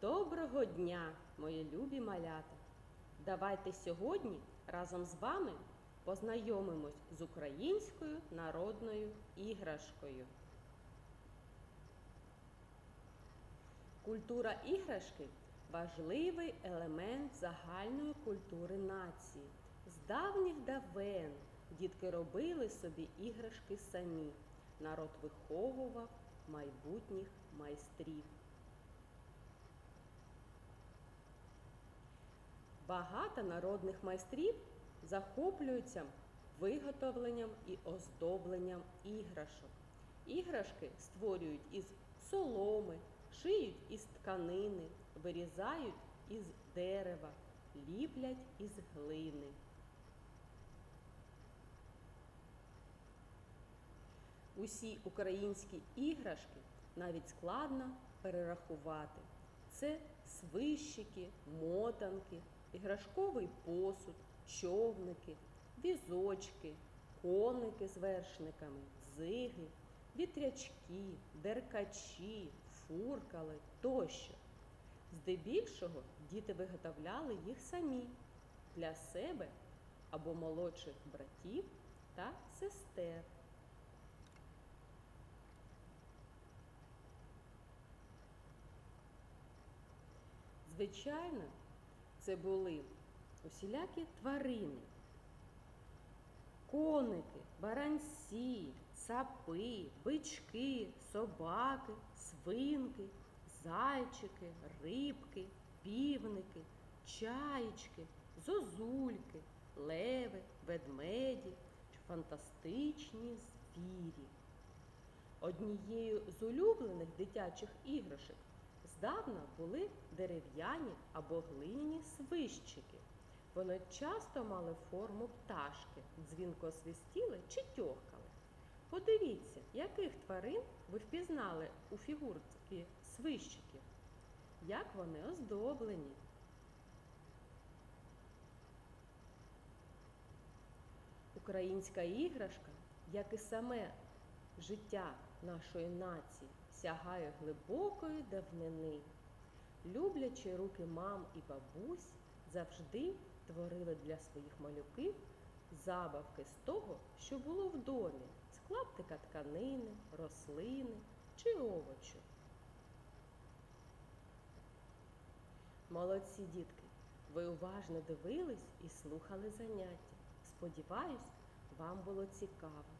Доброго дня, мої любі малята! Давайте сьогодні разом з вами познайомимось з українською народною іграшкою. Культура іграшки важливий елемент загальної культури нації. З давніх давен дітки робили собі іграшки самі. Народ виховував майбутніх майстрів. Багато народних майстрів захоплюються виготовленням і оздобленням іграшок. Іграшки створюють із соломи, шиють із тканини, вирізають із дерева, ліплять із глини. Усі українські іграшки навіть складно перерахувати. Це свищики, мотанки, іграшковий посуд, човники, візочки, коники з вершниками, дзиги, вітрячки, деркачі, фуркали тощо. Здебільшого діти виготовляли їх самі для себе або молодших братів та сестер. Звичайно, це були усілякі тварини, коники, баранці, цапи, бички, собаки, свинки, зайчики, рибки, півники, чаєчки, зозульки, леви, ведмеді, фантастичні звірі. Однією з улюблених дитячих іграшок здавна були дерев'яні або глиняні свищики. Вони часто мали форму пташки, дзвінко свистіли чи тьохкали. Подивіться, яких тварин ви впізнали у фігурці свищиків, як вони оздоблені. Українська іграшка, як і саме життя нашої нації, сягає глибокої давнини. Люблячи руки мам і бабусь завжди творили для своїх малюків забавки з того, що було в домі, з клаптика тканини, рослини чи овочу. Молодці дітки, ви уважно дивились і слухали заняття. Сподіваюсь, вам було цікаво.